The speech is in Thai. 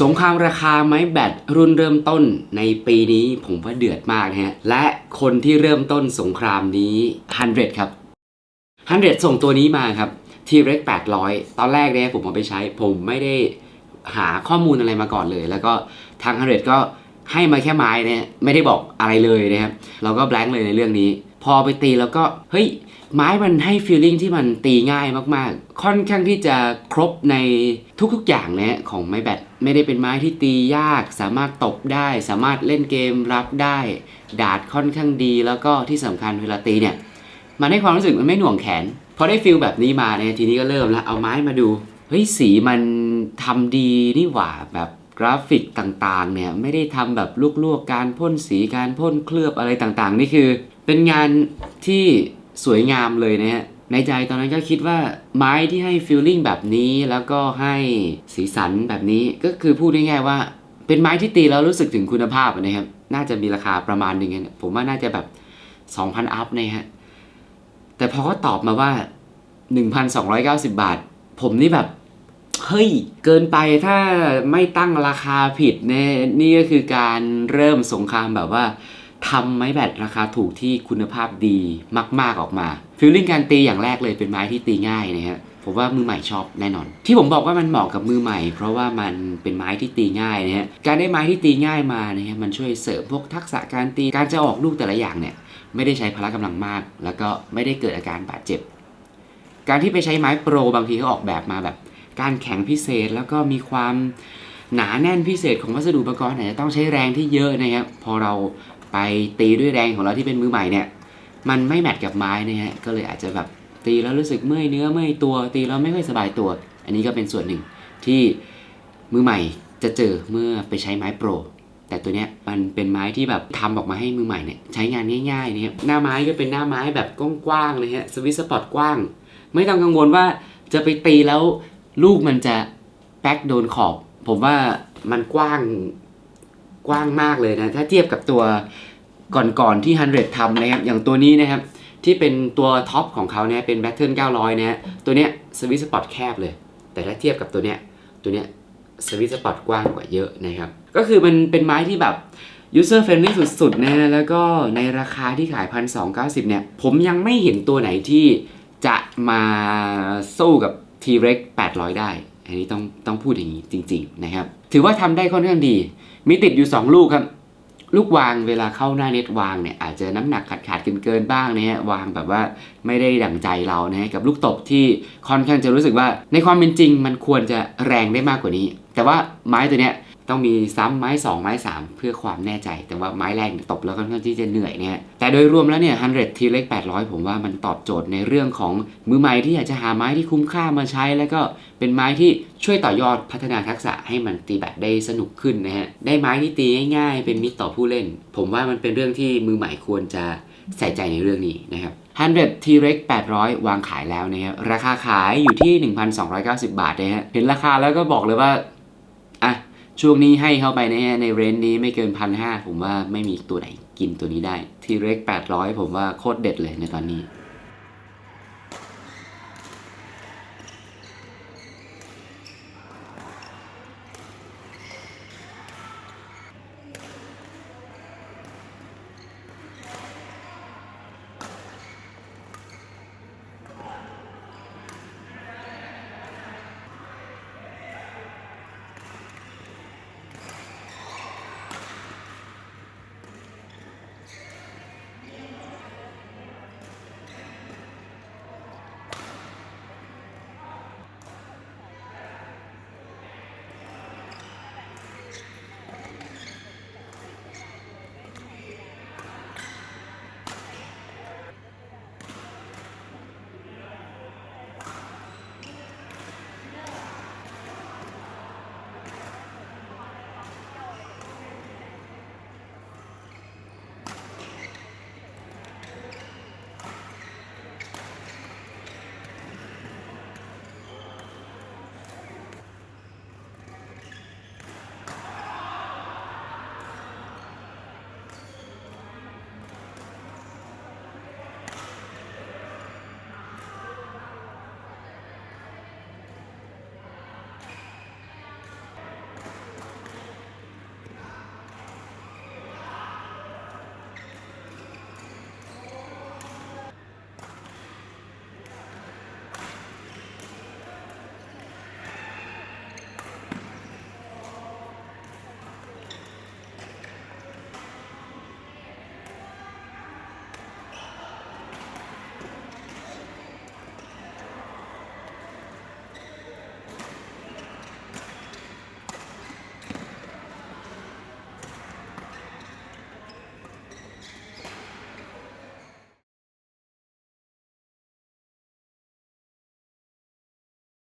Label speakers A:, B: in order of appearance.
A: สงครามราคาไม้แบตรุ่นเริ่มต้นในปีนี้ผมว่าเดือดมากนะฮะ และคนที่เริ่มต้นสงครามนี้ 100 ครับ 100 ส่งตัวนี้มาครับ T-Rex 800 ตอนแรกเนี่ยผมเอาไปใช้ ผมไม่ได้หาข้อมูลอะไรมาก่อนเลย แล้วก็ทาง 100 ก็ให้มาแค่ไม้เนี่ยไม่ได้บอกอะไรเลยนะครับ เราก็แบงค์เลยในเรื่องนี้ พอไปตีแล้วก็เฮ้ยไม้มันให้ฟีลลิ่งที่มันตีง่ายมากๆ ค่อนข้างที่จะครบในทุกๆอย่างนะของไม้แบตไม่ได้เป็นไม้ที่ตียาก สามารถตบได้ สามารถเล่นเกมรับได้ ดาดค่อนข้างดีแล้วก็ที่สำคัญเวลาตีเนี่ยมันให้ความรู้สึกมันไม่หน่วงแขนพอได้ฟิลแบบนี้มาเนี่ยทีนี้ก็เริ่มแล้วเอาไม้มาดูเฮ้ยสีมันทำดีนี่หว่าแบบกราฟิกต่างๆเนี่ยไม่ได้ทำแบบลวกๆการพ่นสีการพ่นเคลือบอะไรต่างๆ นี่คือ เป็นงานที่สวยงามเลยนะฮะในใจตอนนั้นก็คิดว่าไม้ที่ให้ฟีลลิ่งแบบนี้แล้วก็ให้สีสันแบบนี้ก็คือพูดง่ายๆว่า เป็นไม้ที่ตีแล้วรู้สึกถึงคุณภาพนะครับ น่าจะมีราคาประมาณหนึ่งนะผมว่าน่าจะแบบ 2,000 อัพนะฮะแต่พอเขาตอบมาว่า 1,290 บาท ผมนี่แบบ เฮ้ย เกินไปถ้าไม่ตั้งราคาผิดเนี่ยนี่ก็คือการเริ่มสงครามแบบว่า ทำไม้แบตราคาถูกที่คุณภาพดีมาก ๆออกมาฟิลลิ่งการตีอย่างแรกเลยเป็นไม้ที่ตีง่ายนะฮะผมว่ามือใหม่ชอบแน่นอน ที่ผมบอกว่ามันเหมาะกับมือใหม่ เพราะว่ามันเป็นไม้ที่ตีง่ายนะฮะการได้ไม้ที่ตีง่ายมานะฮะมันช่วยเสริมพวกทักษะการตีการจะออกลูกแต่ละอย่างเนี่ยไม่ได้ใช้พละกำลังมาก แล้วก็ไม่ได้เกิดอาการบาดเจ็บ การที่ไปใช้ไม้โปรบางทีเขาออกแบบมาแบบ การแข็งพิเศษแล้วก็มีความหนาแน่นพิเศษของวัสดุอุปกรณ์อาจจะต้องใช้แรงที่เยอะนะครับพอเรา ไปตีด้วยแรงของเราที่เป็นมือใหม่เนี่ย มันไม่แมทกับไม้นะฮะก็เลยอาจจะแบบตีแล้วรู้สึกเมื่อยเนื้อเมื่อยตัว ตีแล้วไม่ค่อยสบายตัว อันนี้ก็เป็นส่วนหนึ่งที่มือใหม่จะเจอเมื่อไปใช้ไม้โปร แต่ตัวเนี้ยมันเป็นไม้ที่แบบทำออกมาให้มือใหม่เนี่ยใช้งานง่ายๆนะครับหน้าไม้ก็เป็นหน้าไม้แบบกว้างๆเลยฮะสวิตสปอตกว้าง ไม่ต้องกังวลว่าจะไปตีแล้วลูกมันจะแป๊กโดนขอบ ผมว่ามันกว้าง กว้างมากเลยนะ ถ้าเทียบกับตัวก่อนๆที่ 100ทำนะครับ อย่างตัวนี้นะครับ ที่เป็นตัวท็อปของเขาเนี่ยเป็นแบตเทิล900 นะฮะ ตัวเนี้ยสวิตสปอตแคบเลย แต่ถ้าเทียบกับตัวเนี้ย ตัวเนี้ยสวิตสปอตกว้างกว่าเยอะนะครับ ก็คือมันเป็นไม้ที่แบบ user friendly สุดๆนะฮะแล้วก็ในราคาที่ขาย 1,290 เนี่ย ผมยังไม่เห็นตัวไหนที่จะมาสู้กับ T-Rex 800 ได้ อันนี้ต้องต้องพูดอย่างนี้จริง ๆ นะครับ ถือว่าทำได้ค่อนข้างดี มีติดอยู่ 2 ลูกครับ ลูกวางเวลาเข้าหน้าเน็ตวางเนี่ยอาจจะน้ำหนักขาดขาดเกินเกินบ้างนะฮะวางแบบว่าไม่ได้ดั่งใจเรานะฮะกับลูกตบที่ค่อนข้างจะรู้สึกว่า ในความเป็นจริง มันควรจะแรงได้มากกว่านี้ แต่ว่าไม้ตัวเนี้ย ต้องมีซ้ำไม้2ไม้3 เพื่อความแน่ใจ แต่ว่าไม้แรกตบแล้วค่อนข้างที่จะเหนื่อยเนะฮะแต่โดยรวมแล้วเนี่ย 100 T เล็ก800 ผมว่ามันตอบโจทย์ในเรื่องของมือใหม่ที่อยากจะหาไม้ที่คุ้มค่ามาใช้ แล้วก็เป็นไม้ที่ช่วยต่อยอดพัฒนาทักษะให้มันตีแบตได้สนุกขึ้นนะฮะได้ไม้ที่ตีง่ายๆ เป็นมิตรต่อผู้เล่น ผมว่ามันเป็นเรื่องที่มือใหม่ควรจะใส่ใจในเรื่องนี้นะครับ100 T-Rex 800 วางขายแล้วนะครับ ราคาขายอยู่ที่ 1,290 บาทนะฮะ เห็นราคาแล้วก็บอกเลยว่า ช่วงนี้ให้เข้าไปนะฮะในเรนจ์นี้ไม่เกินพันห้าผมว่าไม่มีตัวไหนกินตัวนี้ได้ ที่เลขแปดร้อยผมว่าโคตรเด็ดเลยในตอนนี้